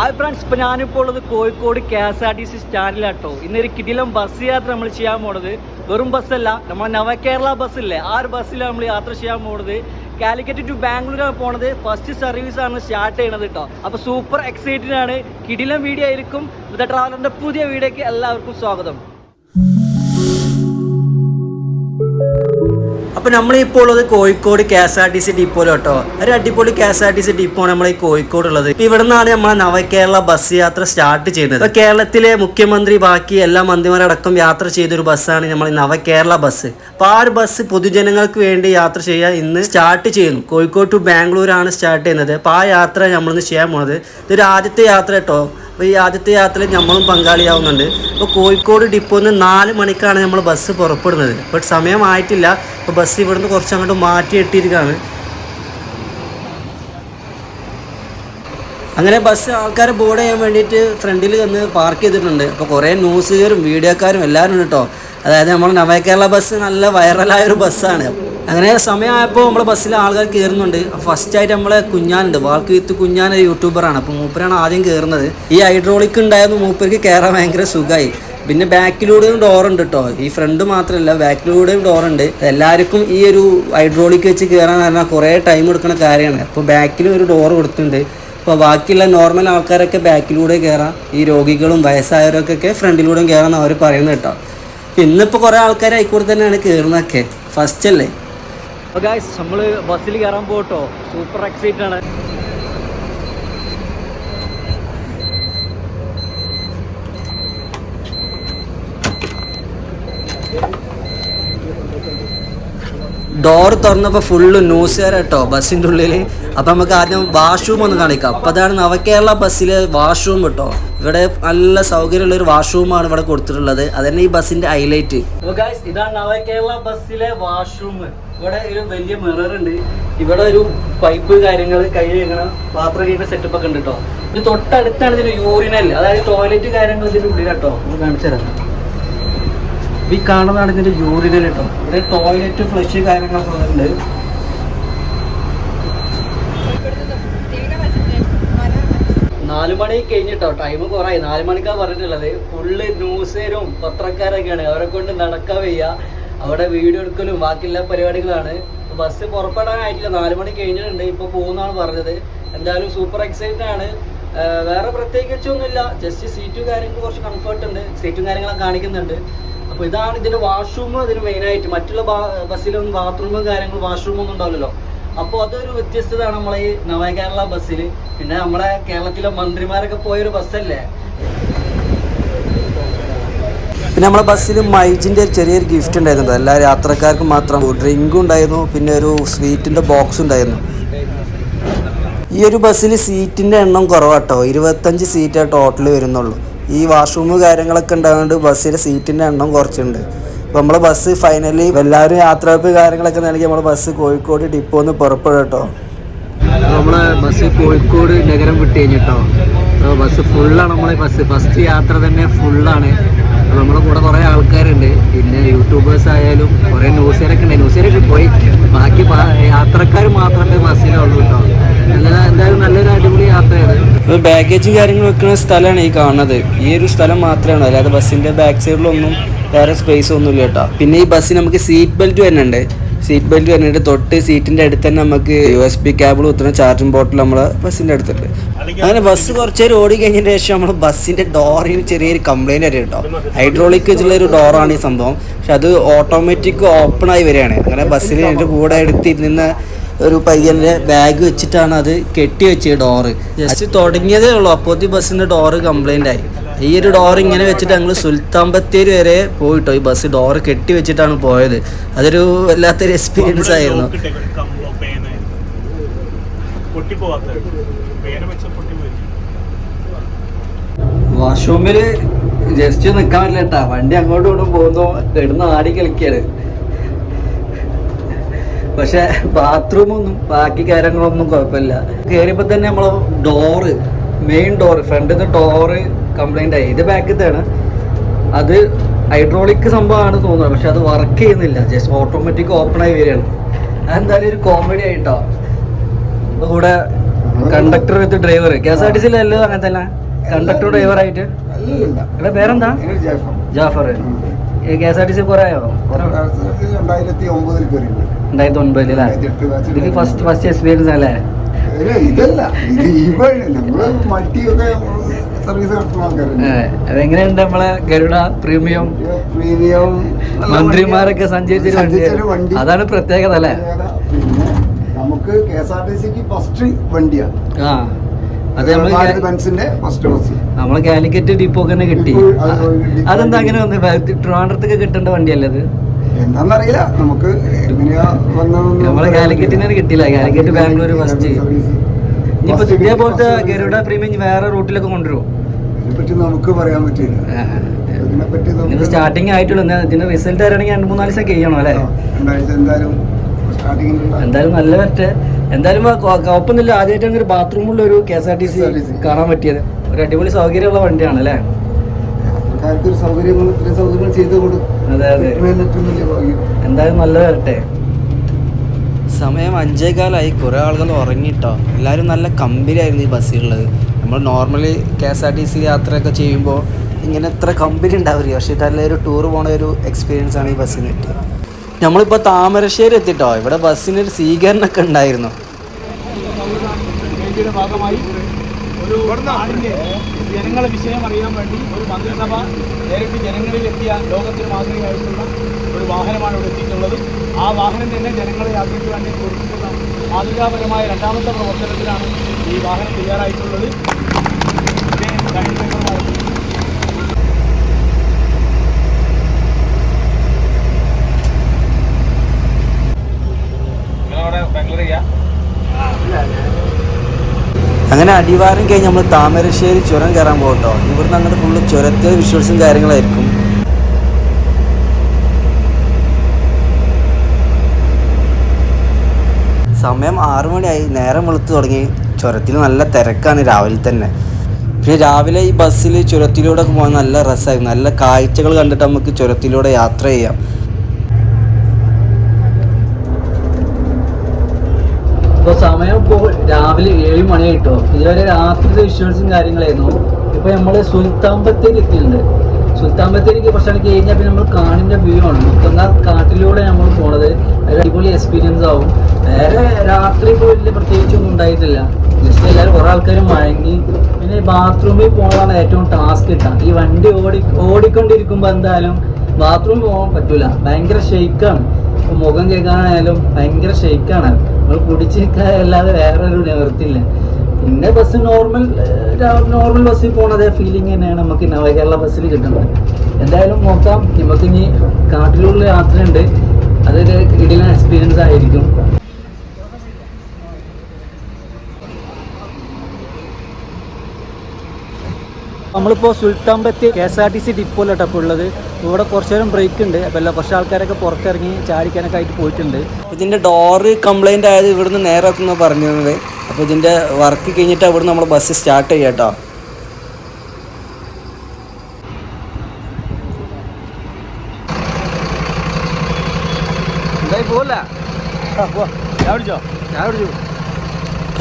Hi friends ഇപ്പോൾ ഞാനിപ്പോൾ ഉള്ളത് Kozhikode K S R T C സ്റ്റാൻഡിലാട്ടോ. ഇന്നൊരു കിടിലം ബസ് യാത്ര നമ്മൾ ചെയ്യാൻ പോണത് വെറും ബസ്സല്ല നമ്മളെ നവകേരള ബസ്സില്ലേ ആ ഒരു ബസ്സിലാണ് നമ്മൾ യാത്ര ചെയ്യാൻ പോണത്. കാലിക്കറ്റ് ടു ബാംഗ്ലൂരാണ് പോണത്. ഫസ്റ്റ് സർവീസ് ആണ് സ്റ്റാർട്ട് ചെയ്യണത് കേട്ടോ അപ്പോൾ സൂപ്പർ എക്സൈറ്റഡ് ആണ്. കിടിലം വീഡിയോ ആയിരിക്കും. വിത്ത് ട്രാവലറിന്റെ പുതിയ വീഡിയോയ്ക്ക് എല്ലാവർക്കും സ്വാഗതം. അപ്പോൾ നമ്മളിപ്പോൾ ഉള്ളത് Kozhikode K S R T C depot കേട്ടോ. ഒരു അടിപൊളി K S R T C depot നമ്മൾ ഈ കോഴിക്കോട് ഉള്ളത് ഇപ്പൊ ഇവിടെ നിന്നാണ് നമ്മളെ നവകേരള ബസ് യാത്ര സ്റ്റാർട്ട് ചെയ്യുന്നത്. കേരളത്തിലെ മുഖ്യമന്ത്രി ബാക്കി എല്ലാ മന്ത്രിമാരടക്കം യാത്ര ചെയ്തൊരു ബസ്സാണ് നമ്മൾ നവകേരള ബസ് അപ്പൊ ആ ഒരു ബസ് പൊതുജനങ്ങൾക്ക് വേണ്ടി യാത്ര ചെയ്യാൻ ഇന്ന് സ്റ്റാർട്ട് ചെയ്യുന്നു. കോഴിക്കോട് ടു ബാംഗ്ലൂർ ആണ് സ്റ്റാർട്ട് ചെയ്യുന്നത്. അപ്പൊ ആ യാത്ര നമ്മളിന്ന് ചെയ്യാൻ പോണത്. ഇതൊരു ആദ്യത്തെ യാത്ര കേട്ടോ. അപ്പോൾ ഈ ആദ്യത്തെ യാത്രയിൽ നമ്മളും പങ്കാളിയാവുന്നുണ്ട്. അപ്പോൾ കോഴിക്കോട് ഡിപ്പോയിൽ നിന്ന് നാല് മണിക്കാണ് നമ്മൾ ബസ് പുറപ്പെടുന്നത്. ബട്ട് സമയമായിട്ടില്ല അപ്പോൾ ബസ് ഇവിടുന്ന് കുറച്ച് അങ്ങോട്ട് മാറ്റി ഇട്ടിരിക്കുകയാണ് അങ്ങനെ ബസ് ആൾക്കാരെ ബോർഡ് ചെയ്യാൻ വേണ്ടിയിട്ട് ഫ്രണ്ടിൽ വന്ന് പാർക്ക് ചെയ്തിട്ടുണ്ട്. അപ്പോൾ കുറേ ന്യൂസുകാരും വീഡിയോക്കാരും എല്ലാവരും ഉണ്ട് കേട്ടോ അതായത് നമ്മൾ നവകേരള ബസ് നല്ല വൈറലായ ഒരു ബസ്സാണ് അങ്ങനെ സമയമായപ്പോൾ നമ്മളെ ബസ്സിൽ ആൾക്കാർ കയറുന്നുണ്ട് ഫസ്റ്റ് ആയിട്ട് നമ്മളെ കുഞ്ഞാനുണ്ട്. വാൾക്ക് വിത്ത് കുഞ്ഞാൻ യൂട്യൂബറാണ്. അപ്പോൾ മൂപ്പരാണ് ആദ്യം കയറുന്നത് ഈ ഹൈഡ്രോളിക് ഉണ്ടായിരുന്നു മൂപ്പർക്ക് കയറാൻ ഭയങ്കര സുഖമായി പിന്നെ ബാക്കിലൂടെയും ഡോറുണ്ട് കേട്ടോ ഈ ഫ്രണ്ട് മാത്രമല്ല ബാക്കിലൂടെയും ഡോറുണ്ട് എല്ലാവർക്കും ഈ ഒരു ഹൈഡ്രോളിക് വെച്ച് കയറാൻ പറഞ്ഞാൽ കുറേ ടൈം എടുക്കുന്ന കാര്യമാണ്. അപ്പോൾ ബാക്കിലും ഒരു ഡോർ കൊടുത്തിട്ടുണ്ട്. അപ്പോൾ ബാക്കിയുള്ള നോർമൽ ആൾക്കാരൊക്കെ ബാക്കിലൂടെ കയറാം ഈ രോഗികളും വയസ്സായവരൊക്കെ ഫ്രണ്ടിലൂടെയും കയറാമെന്ന് അവർ പറയുന്നത് കേട്ടോ ഇന്നിപ്പോൾ കുറേ ആൾക്കാർ ആയിക്കൂടെ തന്നെയാണ് കയറുന്നതൊക്കെ ഫസ്റ്റ് അല്ലേ? അപ്പോൾ ഗായ്സ് നമ്മൾ ബസ്സിൽ കയറാൻ പോട്ടോ സൂപ്പർ എക്സൈറ്റ് ആണ്. ഡോർ തുറന്നപ്പോൾ ഫുള്ള് ന്യൂസുകാർ കേട്ടോ ബസ്സിന്റെ ഉള്ളിൽ. അപ്പം നമുക്ക് ആദ്യം വാഷ്റൂം ഒന്ന് കാണിക്കാം. അപ്പം അതാണ് നവകേരള ബസ്സിലെ വാഷ്റൂം കേട്ടോ ഇവിടെ നല്ല സൗകര്യമുള്ള ഒരു വാഷ്റൂമാണ് ഇവിടെ കൊടുത്തിട്ടുള്ളത്. അതന്നെ ഈ ബസ്സിന്റെ ഹൈലൈറ്റ് ഇതാണ് നവകേരള ബസ്സിലെ വാഷ്റൂം ഇവിടെ ഒരു വലിയ മിറർ ഉണ്ട്. ഇവിടെ ഒരു പൈപ്പ് കാര്യങ്ങൾ കൈ കഴുകണം പാത്രം കഴിയുന്ന സെറ്റപ്പ് ഒക്കെ ഉണ്ട് കേട്ടോ ഇത് തൊട്ടടുത്താണ് ഇതിന് യൂറിനൽ അതായത് ടോയ്ലറ്റ് കാര്യങ്ങൾ ഇതിന്റെ ഉള്ളിൽ കേട്ടോ ഒന്ന് കാണിച്ചു തരാം. ഈ കാണുന്നതാണ് ഇതിന്റെ യൂറിനൽ കേട്ടോ ഇവിടെ ടോയ്ലറ്റ് ഫ്ലഷ് കാര്യങ്ങളൊക്കെ ഉണ്ട് നാല് മണി കഴിഞ്ഞിട്ടോ. ടൈം കുറേ നാല് മണിക്കാ പറഞ്ഞിട്ടുള്ളത്. ഫുള്ള് ന്യൂസുകാരും പത്രക്കാരൊക്കെയാണ്. അവരെ കൊണ്ട് നടക്കാൻ വയ്യ. അവിടെ വീഡിയോ എടുക്കലും ബാക്കിയുള്ള പരിപാടികളാണ്. ബസ് പുറപ്പെടാനായിട്ടില്ല. നാല് മണി കഴിഞ്ഞിട്ടുണ്ട്. ഇപ്പൊ പോകുന്നതാണ് പറഞ്ഞത്. എന്തായാലും സൂപ്പർ എക്സൈറ്റഡ് ആണ്. വേറെ പ്രത്യേകിച്ചൊന്നുമില്ല. ജസ്റ്റ് സീറ്റും കാര്യങ്ങളും കുറച്ച് കംഫർട്ട് ഉണ്ട്. സീറ്റും കാര്യങ്ങളൊക്കെ കാണിക്കുന്നുണ്ട്. അപ്പോൾ ഇതാണ് ഇതിന്റെ വാഷ്റൂം ഇതിന് മെയിൻ ആയിട്ട്. മറ്റുള്ള ബസ്സിലൊന്നും ബാത്റൂമും കാര്യങ്ങളും വാഷ്റൂമും ഒന്നും ഉണ്ടാവില്ലല്ലോ. അപ്പോൾ അതൊരു വ്യത്യസ്തതാണ് നമ്മളെ ഈ നവകേരള ബസ്സിൽ പിന്നെ നമ്മളെ കേരളത്തിലെ മന്ത്രിമാരൊക്കെ പോയൊരു ബസ്സല്ലേ പിന്നെ നമ്മളെ ബസ്സിൽ മൈജിന്റെ ഒരു ചെറിയൊരു ഗിഫ്റ്റ് ഉണ്ടായിരുന്നു. എല്ലാ യാത്രക്കാർക്കും മാത്രം ഡ്രിങ്ക് ഉണ്ടായിരുന്നു. പിന്നെ ഒരു സ്വീറ്റിന്റെ ബോക്സ് ഉണ്ടായിരുന്നു. ഈ ഒരു ബസ്സിൽ സീറ്റിന്റെ എണ്ണം കുറവാട്ടോ. ഇരുപത്തഞ്ച് സീറ്റേ ടോട്ടൽ വരുന്നുള്ളൂ. ഈ വാഷ്റൂം കാര്യങ്ങളൊക്കെ ഉണ്ടായതുകൊണ്ട് ബസ്സിലെ സീറ്റിന്റെ എണ്ണം കുറച്ചുണ്ട് അപ്പോൾ നമ്മളെ ബസ് ഫൈനലി എല്ലാവരും യാത്രയപ്പ് കാര്യങ്ങളൊക്കെ നൽകി നമ്മളെ ബസ് കോഴിക്കോട് ഡിപ്പോന്ന് പുറപ്പെടും നമ്മളെ ബസ് കോഴിക്കോട് നഗരം വിട്ട് കഴിഞ്ഞിട്ടോ. ബസ് ഫുള്ളാണ് നമ്മളെ ബസ്. ഫസ്റ്റ് യാത്ര തന്നെ ഫുള്ളാണ് നമ്മളെ കൂടെ കുറേ ആൾക്കാരുണ്ട്. പിന്നെ യൂട്യൂബേഴ്സ് ആയാലും കുറേ ന്യൂസുകാരൊക്കെ ഉണ്ട്. ന്യൂസുകാരൊക്കെ പോയി. ബാക്കി യാത്രക്കാർ മാത്രമേ ബസ്സിലുള്ളൂ കേട്ടോ. എന്തായാലും നല്ലൊരു അടിപൊളി യാത്രയാണ്. ബാഗേജ് കാര്യങ്ങൾ വെക്കുന്ന സ്ഥലമാണ് ഈ കാണുന്നത്. ഈ ഒരു സ്ഥലം മാത്രമാണ്. അല്ലാതെ ബസ്സിന്റെ ബാക്ക് സൈഡിലൊന്നും വേറെ സ്പേസ് ഒന്നും ഇല്ല കേട്ടോ. പിന്നെ ഈ ബസ്സിന് നമുക്ക് സീറ്റ് ബെൽറ്റ് വരുന്നുണ്ട് സീറ്റ് ബെൽറ്റ് വരുന്നുണ്ട് തൊട്ട് സീറ്റിന്റെ അടുത്ത് തന്നെ നമുക്ക് യു എസ് ബി കേബിൾ കുത്തുന്ന ചാർജിങ് ബോട്ടിൽ നമ്മൾ ബസ്സിന്റെ അടുത്തുണ്ട്. അങ്ങനെ ബസ് കുറച്ച് നേരം ഓടി കഴിഞ്ഞതിന് ശേഷം നമ്മൾ ബസ്സിന്റെ ഡോറിന് ചെറിയൊരു കംപ്ലൈന്റ് വരെ കേട്ടോ. ഹൈഡ്രോളിക് വെച്ചുള്ള ഒരു ഡോറാണ് ഈ സംഭവം. പക്ഷെ അത് ഓട്ടോമാറ്റിക് ഓപ്പൺ ആയി വരികയാണ്. അങ്ങനെ ബസ്സിൽ എന്റെ കൂടെ എടുത്തിരുന്ന ഒരു പയ്യന്റെ ബാഗ് വെച്ചിട്ടാണ് അത് കെട്ടി വെച്ചത് ഡോറ് ജസ്റ്റ് തുടങ്ങിയതേ ഉള്ളൂ. അപ്പോഴത്തെ ബസ്സിന്റെ ഡോറ് കംപ്ലൈന്റ് ആയി. ഈ ഒരു ഡോർ ഇങ്ങനെ വെച്ചിട്ട് ഞങ്ങൾ സുൽത്താൻ ബത്തേരി വരെ പോയിട്ടോ. ഈ ബസ് ഡോറ് കെട്ടി വെച്ചിട്ടാണ് പോയത്. അതൊരു വല്ലാത്തൊരു എക്സ്പീരിയൻസ് ആയിരുന്നു. വാഷ്റൂമിൽ ജസ്റ്റ് നിക്കാൻ പറ്റില്ല കേട്ടാ വണ്ടി അങ്ങോട്ടും ഇങ്ങോട്ടും പോകുന്നു. കിടന്ന് ആടി കളിക്കാണ്. പക്ഷെ ബാത്റൂമൊന്നും ബാക്കി കാര്യങ്ങളൊന്നും കുഴപ്പമില്ല. കയറിയപ്പോ തന്നെ നമ്മളെ ഡോറ് മെയിൻ ഡോറ് ഫ്രണ്ടിന്റെ ഡോറ് കംപ്ലൈന്റ് ആയി. ഇത് ബാക്കത്താണ് അത് ഹൈഡ്രോളിക് സംഭവമാണ് തോന്നുന്നത്. പക്ഷെ അത് വർക്ക് ചെയ്യുന്നില്ല. ജസ്റ്റ് ഓട്ടോമാറ്റിക് ഓപ്പൺ ആയി വരികയാണ്. അതെന്തായാലും ഒരു കോമഡി ആയിട്ടോ? കൂടെ conductor with driver K S R T സിയിലല്ലോ അങ്ങനെ തന്നെ കണ്ടക്ടർ ഡ്രൈവർ ആയിട്ട്? ഇവിടെ പേരെന്താ? ഇത് Jafar. K S R T C കുറേ ആയോ? ഇത് രണ്ടായിരത്തി ഒമ്പതിൽ അല്ലേ? ഇതിൽ ഫസ്റ്റ് ഫസ്റ്റ് എക്സ്പീരിയൻസ് അല്ലേ? ഇതല്ല. ഇത് ഈ വഴി നമ്മൾ മൾട്ടിയൊക്കെ സർവീസ് അതെങ്ങനെയുണ്ട് നമ്മളെ ഗരുഡ പ്രീമിയം? പ്രീമിയം മന്ത്രിമാരൊക്കെ സഞ്ചരിച്ചൊരു വണ്ടി. അതാണ് പ്രത്യേകത അല്ലേ? നമുക്ക് കെ എസ് ആർ ടി സിക്ക് ഫസ്റ്റ് വണ്ടിയാണ് ആ അത് നമ്മളെ കാലിക്കറ്റ് ഡിപ്പോ തന്നെ കിട്ടി. അതെന്താ അങ്ങനെ വന്ന്? ട്രിവാൻഡ്രത്തൊക്കെ കിട്ടേണ്ട വണ്ടിയല്ലേ അത്? നമുക്ക് നമ്മളെ കാലിക്കറ്റിനെ. കിട്ടില്ല കാലിക്കറ്റ് ബാംഗ്ലൂർ ഫസ്റ്റ്. ഇനിയിപ്പോ ഇതേപോലത്തെ ഗരുഡ പ്രീമിയം വേറെ റൂട്ടിലൊക്കെ കൊണ്ടുവരുമോ ഇതിനെപ്പറ്റി നമുക്ക് പറയാൻ പറ്റില്ല ഇതിനെപ്പറ്റി നമുക്ക് സ്റ്റാർട്ടിങ് ആയിട്ടുള്ളൂ. ഇതിന്റെ റിസൾട്ട് വരണമെങ്കിൽ രണ്ട് മൂന്നാൽ ദിവസം കഴിയണം അല്ലേ? രണ്ടാഴ്ച എന്തായാലും എന്തായാലും നല്ല പറ്റ എന്തായാലും കുഴപ്പമൊന്നുമില്ല. ആദ്യമായിട്ടാണ് ഒരു ബാത്റൂമുള്ള ഒരു K S R T C കാണാൻ പറ്റിയത്. ഒരു അടിപൊളി സൗകര്യമുള്ള വണ്ടിയാണ് അല്ലേ? സൗകര്യങ്ങൾ സൗകര്യങ്ങൾ ചെയ്തു കൊടുക്കും അതെ. അതെ എന്തായാലും നല്ല വരട്ടെ. സമയം അഞ്ചേകാലായി. കുറേ ആളുകൾ ഉറങ്ങിയിട്ടോ എല്ലാവരും നല്ല കമ്പനിയായിരുന്നു ഈ ബസ്സിലുള്ളത്. നമ്മൾ normally K S R T C യാത്രയൊക്കെ ചെയ്യുമ്പോൾ ഇങ്ങനെ ഇത്ര കമ്പനി ഉണ്ടാവില്ല? പക്ഷേ ഇതല്ല ഒരു ടൂർ പോണ ഒരു എക്സ്പീരിയൻസ് ആണ് ഈ ബസ്സിന് കിട്ടിയത്. നമ്മളിപ്പോൾ താമരശ്ശേരി എത്തിട്ടോ. ഇവിടെ ബസ്സിനൊരു സ്വീകരണമൊക്കെ ഉണ്ടായിരുന്നു. ഭാഗമായി ജനങ്ങളെ വിഷയം അറിയാൻ വേണ്ടി ഒരു മന്ത്രിസഭ നേരിട്ട് ജനങ്ങളിൽ എത്തിയ ലോകത്തിന് മാതൃകയായിട്ടുള്ള ഒരു വാഹനമാണ് ഇവിടെ എത്തിയിട്ടുള്ളത്. ആ വാഹനം തന്നെ ജനങ്ങളെ യാത്രയ്ക്ക് വേണ്ടി കൊടുത്തിട്ടുള്ള മാതൃകാപരമായ രണ്ടാമത്തെ പ്രവർത്തനത്തിലാണ് ഈ വാഹനം തയ്യാറായിട്ടുള്ളത്. ഇതിന്റെ അങ്ങനെ അടിവാരം കഴിഞ്ഞ് നമ്മൾ താമരശ്ശേരി ചുരം കയറാൻ പോകട്ടോ. ഇവിടുന്ന് അങ്ങോട്ട് ഫുള്ള് ചുരത്തെ വിഷ്വൽസും കാര്യങ്ങളായിരിക്കും. സമയം ആറു മണിയായി. നേരം വെളുത്ത് തുടങ്ങി. ചുരത്തിൽ നല്ല തിരക്കാണ് രാവിലെ തന്നെ. പിന്നെ രാവിലെ ഈ ബസ്സിൽ ചുരത്തിലൂടെ പോകാൻ നല്ല രസമായിരുന്നു നല്ല കാഴ്ചകൾ കണ്ടിട്ട് നമുക്ക് ചുരത്തിലൂടെ യാത്ര ചെയ്യാം. സമയം ഇപ്പോൾ രാവിലെ ഏഴ് മണിയായിട്ടോ. ഇതുവരെ രാത്രിയിലെ വിഷ്വൽസും കാര്യങ്ങളായിരുന്നു. ഇപ്പോൾ നമ്മൾ സുൽത്താൻ ബത്തേരി എത്തിയിട്ടുണ്ട്. സുൽത്താൻ ബത്തേരിക്ക് കുറച്ചാണ് കഴിഞ്ഞാൽ പിന്നെ നമ്മൾ കാണിന്റെ വ്യൂ ആണ്. മൊത്തം കാട്ടിലൂടെ നമ്മൾ പോണത് ഒരു അടിപൊളി എക്സ്പീരിയൻസ് ആവും. വേറെ രാത്രി ഇപ്പോൾ വലിയ പ്രത്യേകിച്ചൊന്നും ഉണ്ടായിട്ടില്ല. ജസ്റ്റ് എല്ലാവരും കുറേ ആൾക്കാർ വാങ്ങി പിന്നെ ബാത്റൂമിൽ പോകാനാണ് ഏറ്റവും ടാസ്ക് കിട്ടുക ഈ വണ്ടി ഓടി ഓടിക്കൊണ്ടിരിക്കുമ്പോൾ എന്തായാലും ബാത്റൂമിൽ പോകാൻ പറ്റൂല. ഭയങ്കര ഷെയ്ക്കാണ് മുഖം കേൾക്കാനായാലും ഭയങ്കര ഷെയ്ക്കാണ് നമ്മൾ കുടിച്ചേക്കാതെ വേറൊരു നിവർത്തില്ല പിന്നെ ബസ് നോർമൽ നോർമൽ ബസ്സിൽ പോണതേ ഫീലിംഗ് തന്നെയാണ് നമുക്ക് നവകേരള ബസ്സിൽ കിട്ടുന്നത്. എന്തായാലും നോക്കാം. നമുക്കിനി കാട്ടിലുള്ള യാത്രയുണ്ട്. അതൊരു ഇടില എക്സ്പീരിയൻസ് ആയിരിക്കും. നമ്മളിപ്പോൾ Sultan Bathery K S R T C ഡിപ്പോയിലോട്ട് ഉള്ളത്. ഇവിടെ കുറച്ച് നേരം ബ്രേക്ക് ഉണ്ട്. അപ്പോൾ എല്ലാ കുറച്ച് ആൾക്കാരൊക്കെ പുറത്തിറങ്ങി ചാടിക്കാനൊക്കെ ആയിട്ട് പോയിട്ടുണ്ട്. ഇതിന്റെ ഡോറ് കംപ്ലൈന്റ് ആയത് ഇവിടുന്ന് നേരാക്കുന്ന പറഞ്ഞത് അപ്പോൾ ഇതിന്റെ വർക്ക് കഴിഞ്ഞിട്ട് അവിടുന്ന് നമ്മൾ ബസ് സ്റ്റാർട്ട് ചെയ്യാം കേട്ടോ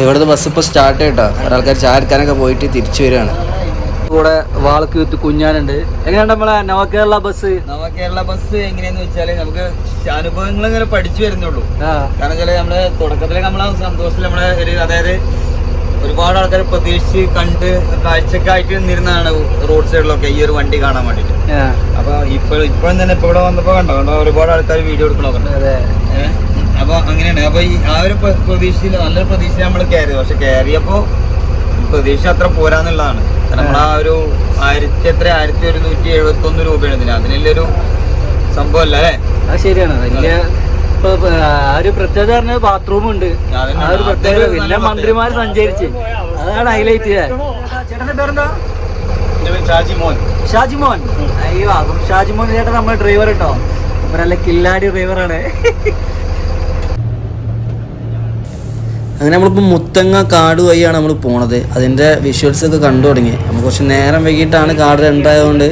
ഇവിടുത്തെ ബസ് ഇപ്പോൾ സ്റ്റാർട്ട് ചെയ്യട്ടോ. ഒരാൾക്കാർ ചായ എടുക്കാനൊക്കെ പോയിട്ട് തിരിച്ചു വരികയാണ്. കൂടെ വാളക്ക് വിത്ത് കുഞ്ഞാനുണ്ട്. എങ്ങനെയാണ് നമ്മളെ നവകേരള ബസ് നവകേരള ബസ് എങ്ങനെയാന്ന് വെച്ചാൽ നമുക്ക് അനുഭവങ്ങൾ ഇങ്ങനെ പഠിച്ചു വരുന്നുള്ളൂ. കാരണം വെച്ചാൽ നമ്മൾ തുടക്കത്തിൽ നമ്മളെ സന്തോഷത്തിൽ നമ്മളെ ഒരു അതായത് ഒരുപാട് ആൾക്കാർ പ്രതീക്ഷിച്ച് കണ്ട് കാഴ്ചക്കായിട്ട് നിന്നിരുന്നതാണ് റോഡ് സൈഡിലൊക്കെ ഈ ഒരു വണ്ടി കാണാൻ വേണ്ടിട്ട്. അപ്പൊ ഇപ്പൊ ഇപ്പോഴും തന്നെ ഇപ്പൊ ഇവിടെ വന്നപ്പോ കണ്ടോ? കണ്ടോ? ഒരുപാട് ആൾക്കാർ വീഡിയോ എടുക്കണൊക്കെ അതെ. അപ്പൊ അങ്ങനെയാണ്. അപ്പൊ ഈ ആ ഒരു പ്ര- പ്രതീക്ഷയിൽ നല്ലൊരു പ്രതീക്ഷ നമ്മൾ കയറി പക്ഷെ കയറിയപ്പോ പ്രതീക്ഷ അത്ര പോരാന്നുള്ളതാണ്. നമ്മൾ ആ. ഒരു ആയിരത്തി എത്ര? ആയിരത്തി ഒരുന്നൂറ്റി എഴുപത്തി ഒന്ന് രൂപയാണ് ഇതിന്. അതിനൊരു സംഭവം അല്ല അല്ലേ? അത് ശരിയാണ്. വലിയ ഇപ്പൊ ആ ഒരു പ്രത്യേകത പറഞ്ഞ ബാത്റൂം ഉണ്ട്. ആ ഒരു പ്രത്യേകത. മന്ത്രിമാർ സഞ്ചരിച്ച്. അതാണ് ഹൈലൈറ്റ് ചേട്ടന്റെ പേരെന്താ? എന്റെ പേര് ഷാജി മോൻ. ഷാജിമോൻ അയ്യോ അപ്പം ഷാജിമോൻ ചേട്ടൻ നമ്മുടെ ഡ്രൈവർ കേട്ടോ. അവരല്ല കില്ലാടി ഡ്രൈവറാണ് അങ്ങനെ നമ്മളിപ്പോൾ മുത്തങ്ങ കാട് വഴിയാണ് നമ്മൾ പോണത്. അതിന്റെ വിഷ്വൽസ് ഒക്കെ കണ്ടു തുടങ്ങി. നമ്മൾ കുറച്ച് നേരം വൈകിട്ടാണ് കാട് ഉണ്ടായതുകൊണ്ട്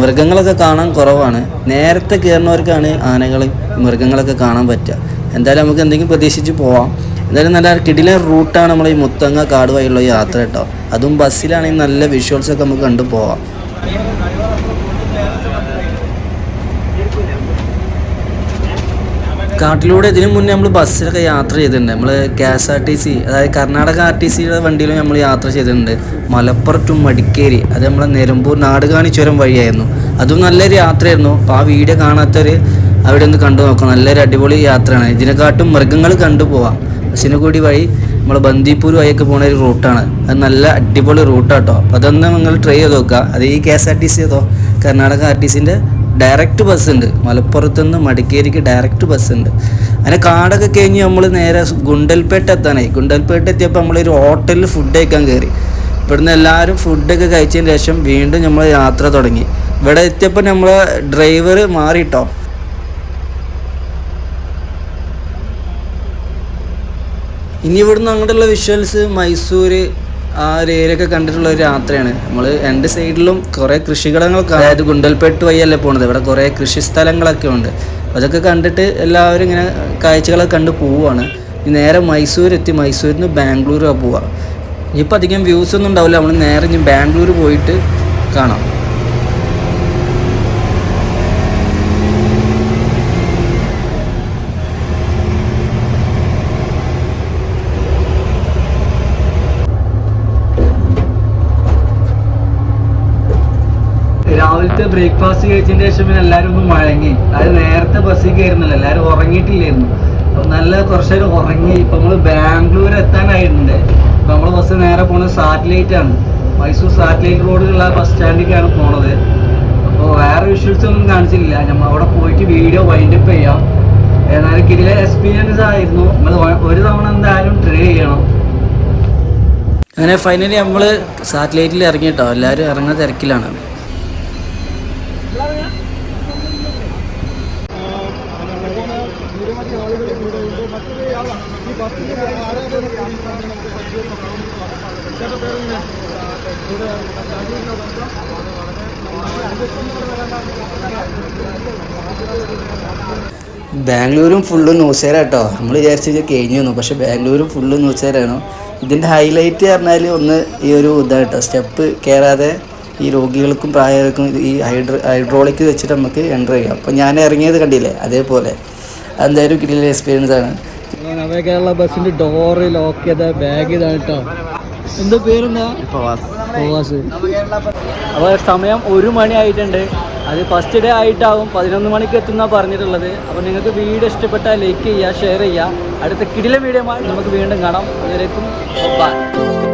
മൃഗങ്ങളൊക്കെ കാണാൻ കുറവാണ്. നേരത്തെ കയറുന്നവർക്കാണ് ആനകൾ മൃഗങ്ങളൊക്കെ കാണാൻ പറ്റുക. എന്തായാലും നമുക്ക് എന്തെങ്കിലും പ്രതീക്ഷിച്ച് പോവാം. എന്തായാലും നല്ല കിടിലൻ റൂട്ടാണ് നമ്മൾ ഈ മുത്തങ്ങ കാട് വഴിയുള്ള യാത്ര കേട്ടോ. അതും ബസ്സിലാണെങ്കിൽ നല്ല വിഷ്വൽസ് ഒക്കെ നമുക്ക് കണ്ടു പോവാം. കാട്ടിലൂടെ ഇതിനു മുന്നേ നമ്മൾ ബസ്സിലൊക്കെ യാത്ര ചെയ്തിട്ടുണ്ട്. നമ്മൾ K S R T C അതായത് കർണാടക ആർ ടി സിയുടെ വണ്ടിയിലും നമ്മൾ യാത്ര ചെയ്തിട്ടുണ്ട്. മലപ്പുറം ടു മടിക്കേരി അത് നമ്മളെ നിലമ്പൂർ നാടുകാണി ചുരം വഴിയായിരുന്നു. അതും നല്ലൊരു യാത്രയായിരുന്നു. അപ്പോൾ ആ വീഡിയോ കാണാത്തവർ അവിടെ ഒന്ന് കണ്ടു നോക്കാം നല്ലൊരു അടിപൊളി യാത്രയാണ്. ഇതിനെക്കാട്ടും മൃഗങ്ങൾ കണ്ടു പോവാം. ബസ്സിനുകൂടി വഴി നമ്മൾ ബന്ദിപ്പൂർ വഴിയൊക്കെ പോകുന്ന ഒരു റൂട്ടാണ്. അത് നല്ല അടിപൊളി റൂട്ടാട്ടോ. അപ്പോൾ അതൊന്ന് നിങ്ങൾ ട്രൈ ചെയ്ത് നോക്കുക. അത് ഈ K S R T C അതോ കർണാടക ആർ ടി സിന്റെ ഡയറക്റ്റ് ബസ് ഉണ്ട്. മലപ്പുറത്ത് നിന്ന് മടിക്കേരിക്ക് ഡയറക്റ്റ് ബസ് ഉണ്ട്. അങ്ങനെ കാടൊക്കെ കഴിഞ്ഞ് നമ്മൾ നേരെ ഗുണ്ടൽപേട്ട എത്താനായി. ഗുണ്ടൽപേട്ട എത്തിയപ്പോൾ നമ്മളൊരു ഹോട്ടലിൽ ഫുഡ് കഴിക്കാൻ കയറി ഇവിടുന്ന് എല്ലാവരും ഫുഡൊക്കെ കഴിച്ചതിന് ശേഷം വീണ്ടും നമ്മൾ യാത്ര തുടങ്ങി. ഇവിടെ എത്തിയപ്പോൾ നമ്മൾ ഡ്രൈവർ മാറിട്ടോ. ഇനി ഇവിടുന്ന് അങ്ങോട്ടുള്ള വിഷ്വൽസ് മൈസൂർ ആ ഒരു ഏരിയ ഒക്കെ കണ്ടിട്ടുള്ള ഒരു യാത്രയാണ്. നമ്മൾ രണ്ട് സൈഡിലും കുറേ കൃഷികളങ്ങളൊക്കെ അതായത് ഗുണ്ടൽപേട്ട് വഴിയല്ലേ പോണത്. ഇവിടെ കുറേ കൃഷി സ്ഥലങ്ങളൊക്കെ ഉണ്ട്. അതൊക്കെ കണ്ടിട്ട് എല്ലാവരും ഇങ്ങനെ കാഴ്ചകളൊക്കെ കണ്ട് പോവുകയാണ് നേരെ മൈസൂർ എത്തി മൈസൂരിൽ നിന്ന് ബാംഗ്ലൂരാണ് പോവുക ഇനിയിപ്പോൾ അധികം വ്യൂസ് ഒന്നും ഉണ്ടാവില്ല. നമ്മൾ നേരെ ഇനി ബാംഗ്ലൂർ പോയിട്ട് കാണാം. രാവിലത്തെ ബ്രേക്ക്ഫാസ്റ്റ് കഴിച്ചതിന് ശേഷം പിന്നെ എല്ലാവരും ഒന്ന് മഴങ്ങി അത് നേരത്തെ ബസ്സിൽ കയറുന്നില്ല എല്ലാവരും ഉറങ്ങിയിട്ടില്ലായിരുന്നു. അപ്പം നല്ല കുറച്ച് നേരം ഉറങ്ങി. ഇപ്പം നമ്മൾ ബാംഗ്ലൂർ എത്താനായിട്ടുണ്ട്. ഇപ്പം നമ്മൾ ബസ് നേരെ പോകുന്നത് സാറ്റലൈറ്റ് ആണ്. മൈസൂർ സാറ്റലൈറ്റ് റോഡിലുള്ള ബസ് സ്റ്റാൻഡിലേക്കാണ് പോണത്. അപ്പോൾ വേറെ വിഷ്വൽസ് ഒന്നും കാണിച്ചില്ല നമ്മൾ അവിടെ പോയിട്ട് വീഡിയോ വൈൻഡപ്പ് ചെയ്യാം. ഏതായാലും കിടിലെ എക്സ്പീരിയൻസ് ആയിരുന്നു. നമ്മൾ ഒരു തവണ എന്തായാലും ട്രൈ ചെയ്യണം. അങ്ങനെ ഫൈനലി നമ്മൾ സാറ്റലൈറ്റിൽ ഇറങ്ങിയിട്ടോ എല്ലാവരും ഇറങ്ങുന്ന തിരക്കിലാണ്. ബാംഗ്ലൂരും ഫുള്ള് ന്യൂസേര കേട്ടോ നമ്മൾ വിചാരിച്ചത് കഴിഞ്ഞു വന്നു. പക്ഷെ ബാംഗ്ലൂരും ഫുള്ള് ന്യൂസേരാണ്. ഇതിന്റെ ഹൈലൈറ്റ് പറഞ്ഞാൽ ഒന്ന് ഈ ഒരു ഇതാണ് കേട്ടോ സ്റ്റെപ്പ് കയറാതെ ഈ രോഗികൾക്കും പ്രായവർക്കും ഈ ഹൈഡ്രോ ഹൈഡ്രോളിക് വെച്ചിട്ട് നമുക്ക് എന്റർ ചെയ്യാം. അപ്പോൾ ഞാൻ ഇറങ്ങിയത് കണ്ടില്ലേ? അതേപോലെ. അതെന്തായാലും കിട്ടിയ എക്സ്പീരിയൻസ് ആണ്. കേരള ബസ്സിന്റെ ഡോറ് ലോക്ക് ചെയ്ത ബാഗ് ഇതാണ് കേട്ടോ എന്താ പേരെന്താ? അപ്പൊ അപ്പോൾ സമയം ഒരു മണി ആയിട്ടുണ്ട്. അത് ഫസ്റ്റ് ഡേ ആയിട്ടാവും. പതിനൊന്ന് മണിക്ക് എത്തുന്ന പറഞ്ഞിട്ടുള്ളത്. അപ്പോൾ നിങ്ങൾക്ക് വീഡിയോ ഇഷ്ടപ്പെട്ടാൽ ലൈക്ക് ചെയ്യുക ഷെയർ ചെയ്യുക. അടുത്ത കിടില വീഡിയോ നമുക്ക് വീണ്ടും കാണാം. അതിലേക്കും